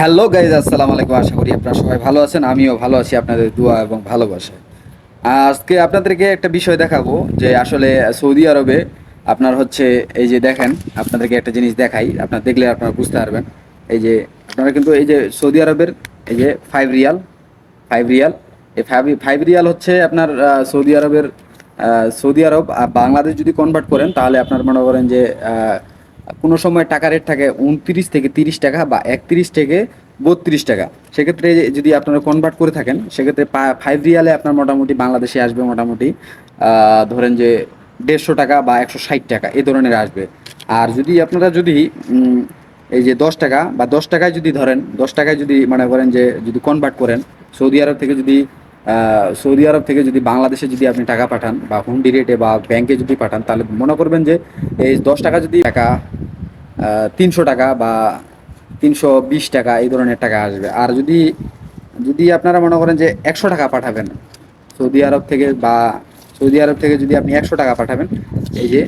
Hello guys আসসালামু আলাইকুম। আশা করি আপনারা সবাই ভালো আছেন। আমিও ভালো আছি আপনাদের দোয়া এবং ভালোবাসায়। আজকে আপনাদেরকে একটা বিষয় দেখাবো যে আসলে সৌদি আরবে আপনার হচ্ছে এই যে দেখেন আপনাদেরকে একটা জিনিস দেখাই। আপনারা দেখলে আপনারা বুঝতে পারবেন। এই যে আপনারা কিন্তু এই যে সৌদি আরবের এই যে ফাইভ রিয়াল ফাইভ রিয়াল এই ফাইভ ফাইভ রিয়াল হচ্ছে আপনার সৌদি আরবের সৌদি আরব আর বাংলাদেশ যদি কনভার্ট করেন তাহলে আপনার মনে করেন যে কোনো সময় টাকা রেট থাকে উনত্রিশ থেকে তিরিশ টাকা বা একত্রিশ থেকে বত্রিশ টাকা। সেক্ষেত্রে যদি আপনারা কনভার্ট করে থাকেন, সেক্ষেত্রে ফাইভ রিয়ালে আপনার মোটামুটি বাংলাদেশে আসবে মোটামুটি ধরেন যে দেড়শো টাকা বা একশো ষাট টাকা, এই ধরনের আসবে। আর যদি আপনারা যদি এই যে দশ টাকা বা দশ টাকায় যদি ধরেন, দশ টাকায় যদি মনে করেন যে যদি কনভার্ট করেন, সৌদি আরব থেকে যদি সৌদি আরব থেকে যদি বাংলাদেশে যদি আপনি টাকা পাঠান বা হুন্ডি রেটে বা ব্যাংকে যদি পাঠান, তাহলে মনে করবেন যে এই দশ টাকা যদি টাকা তিনশো টাকা বা তিনশো বিশ টাকা এই ধরনের টাকা আসবে। আর যদি যদি আপনারা মনে করেন যে একশো টাকা পাঠাবেন সৌদি আরব থেকে বা সৌদি আরব থেকে যদি আপনি একশো টাকা পাঠাবেন, এই যে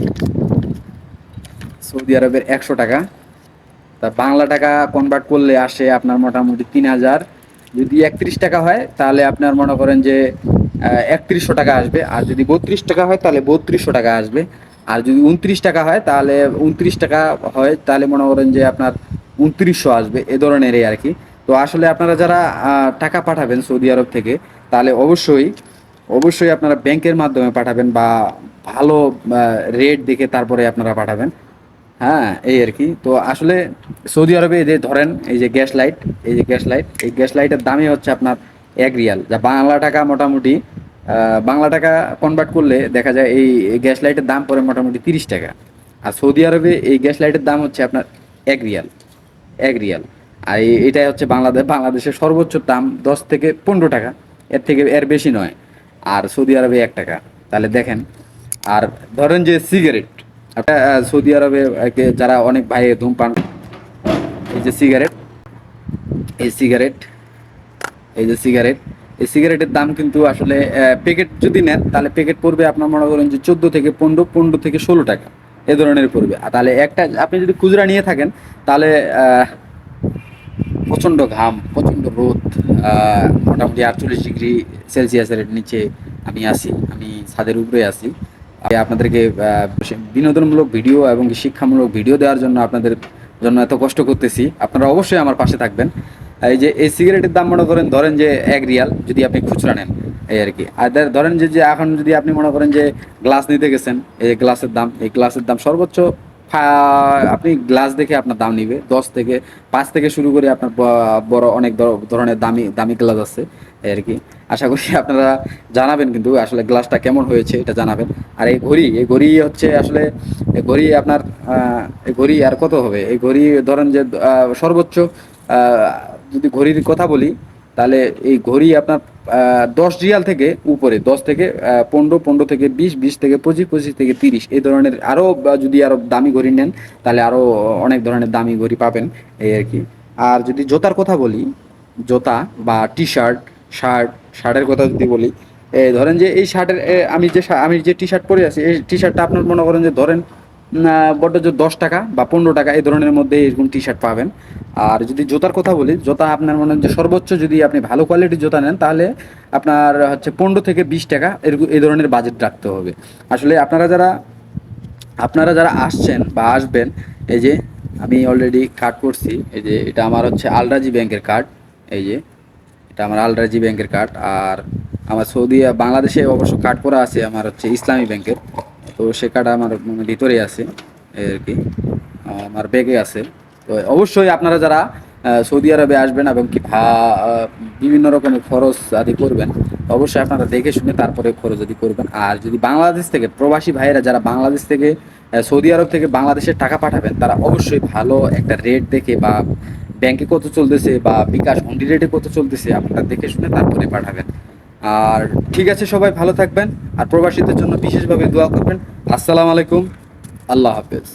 সৌদি আরবের একশো টাকা, তা বাংলা টাকা কনভার্ট করলে আসে আপনার মোটামুটি তিন হাজার যদি একত্রিশ টাকা হয়, তাহলে আপনার মনে করেন যে একত্রিশশো টাকা আসবে। আর যদি বত্রিশ টাকা হয়, তাহলে বত্রিশশো টাকা আসবে। আর যদি উনত্রিশ টাকা হয়, তাহলে উনত্রিশ টাকা হয়, তাহলে মনে করেন যে আপনার উনত্রিশশো আসবে, এ ধরনেরই আর কি। তো আসলে আপনারা যারা টাকা পাঠাবেন সৌদি আরব থেকে, তাহলে অবশ্যই অবশ্যই আপনারা ব্যাংকের মাধ্যমে পাঠাবেন বা ভালো রেট দেখে তারপরে আপনারা পাঠাবেন। হ্যাঁ এই আর কি। তো আসলে সৌদি আরবে এই যে ধরেন, এই যে গ্যাস লাইট, এই যে গ্যাস লাইট, এই গ্যাস লাইটের দামই হচ্ছে আপনার এক রিয়াল। যা বাংলা টাকা মোটামুটি বাংলা টাকা কনভার্ট করলে দেখা যায় এই গ্যাস লাইটের দাম পড়ে মোটামুটি তিরিশ টাকা। আর সৌদি আরবে এই গ্যাস লাইটের দাম হচ্ছে আপনার এক রিয়াল এক রিয়াল। আর এটাই হচ্ছে বাংলাদেশ বাংলাদেশের সর্বোচ্চ দাম দশ থেকে পনেরো টাকা। এর থেকে, এর বেশি নয়। আর সৌদি আরবে এক টাকা। তাহলে দেখেন, আর ধরেন যে সিগারেট সৌদি আরবে যারা অনেক ভাই ধূমপান এই যে সিগারেট, এই সিগারেট, এই যে সিগারেট, এই সিগারেটের দাম কিন্তু আসলে প্যাকেট যদি নেন, তাহলে প্যাকেট পড়বে আপনার মনে করেন যে চোদ্দ থেকে পনেরো পনেরো থেকে ষোলো টাকা, এ ধরনের পড়বে। আর তাহলে একটা, আপনি যদি খুচরা নিয়ে থাকেন, তাহলে প্রচণ্ড ঘাম, প্রচণ্ড রোদ মোটামুটি আটচল্লিশ ডিগ্রি সেলসিয়াসের নিচে আমি আসি আমি ছাদের উপরে আমি আপনাদেরকে বিনোদনমূলক ভিডিও এবং শিক্ষামূলক ভিডিও দেওয়ার জন্য আপনাদের জন্য এত কষ্ট করতেছি। আপনারা অবশ্যই আমার পাশে থাকবেন। এই যে, এই সিগারেটের দাম মনে করেন, ধরেন যে এক রিয়াল যদি আপনি খুচরা নেন, এই আর কি। আর ধরেন যে এখন যদি আপনি মনে করেন যে গ্লাস নিতে গেছেন, এই গ্লাসের দাম, এই গ্লাসের দাম সর্বোচ্চ আপনি গ্লাস দেখে আপনার দাম নিবে। দশ থেকে, পাঁচ থেকে শুরু করে আপনার বড় অনেক ধরনের দামি দামি গ্লাস আছে, এই আর কি। আশা করি আপনারা জানাবেন কিন্তু আসলে গ্লাসটা কেমন হয়েছে এটা জানাবেন। আর এই ঘড়ি এই ঘড়ি হচ্ছে আসলে ঘড়ি আপনার এই ঘড়ি আর কত হবে? এই ঘড়ি ধরেন যে সর্বোচ্চ যদি ঘড়ির কথা বলি, তাহলে এই ঘড়ি আপনার দশ রিয়াল থেকে উপরে, দশ থেকে পনেরো পনেরো থেকে বিশ বিশ থেকে পঁচিশ পঁচিশ থেকে তিরিশ, এই ধরনের আরও যদি আরও দামি ঘড়ি নেন, তাহলে আরও অনেক ধরনের দামি ঘড়ি পাবেন, এই আর কি। আর যদি জোতার কথা বলি, জোতা বা টি শার্ট শার্ট, শার্টের কথা যদি বলি ধরেন যে এই শার্টের আমি যে আমি যে টি শার্ট পরে আছি, এই টি শার্টটা আপনার মনে করেন যে ধরেন বড্ড যে দশ টাকা বা পনেরো টাকা, এই ধরনের মধ্যে এরকম টি শার্ট পাবেন। আর যদি জুতার কথা বলি, জুতা আপনার মনে যে সর্বোচ্চ যদি আপনি ভালো কোয়ালিটির জুতা নেন, তাহলে আপনার হচ্ছে পনেরো থেকে বিশ টাকা এরকম, এই ধরনের বাজেট রাখতে হবে। আসলে আপনারা যারা আপনারা যারা আসছেন বা আসবেন, এই যে আমি অলরেডি কার্ড করছি, এই যে এটা আমার হচ্ছে আলরাজি ব্যাংকের কার্ড এই যে এটা আমার আলরাজি ব্যাংকের কার্ড আর আমার সৌদি বাংলাদেশে অবশ্য কার্ড করা আছে আমার হচ্ছে ইসলামী ব্যাংকের। তো সে কার্ড আমার মানে ভিতরে আছে আর কি। আমার ব্যাগে আছে। তো অবশ্যই আপনারা যারা সৌদি আরবে আসবেন এবং কি বিভিন্ন রকমের খরচ আদি করবেন, অবশ্যই আপনারা দেখে শুনে তারপরে খরচ আদি করবেন। আর যদি বাংলাদেশ থেকে প্রবাসী ভাইয়েরা যারা বাংলাদেশ থেকে সৌদি আরব থেকে বাংলাদেশে টাকা পাঠাবেন, তারা অবশ্যই ভালো একটা রেট দেখে বা ব্যাংকে কত চলতেছে বা বিকাশ অন্ডি রেটে কত চলতেছে আপনারা দেখে শুনে তারপরে পাঠাবেন। আর ঠিক আছে সবাই, ভালো থাকবেন। আর প্রবাসীদের জন্য বিশেষভাবে দোয়া করবেন। আসসালামু আলাইকুম। আল্লাহ হাফেজ।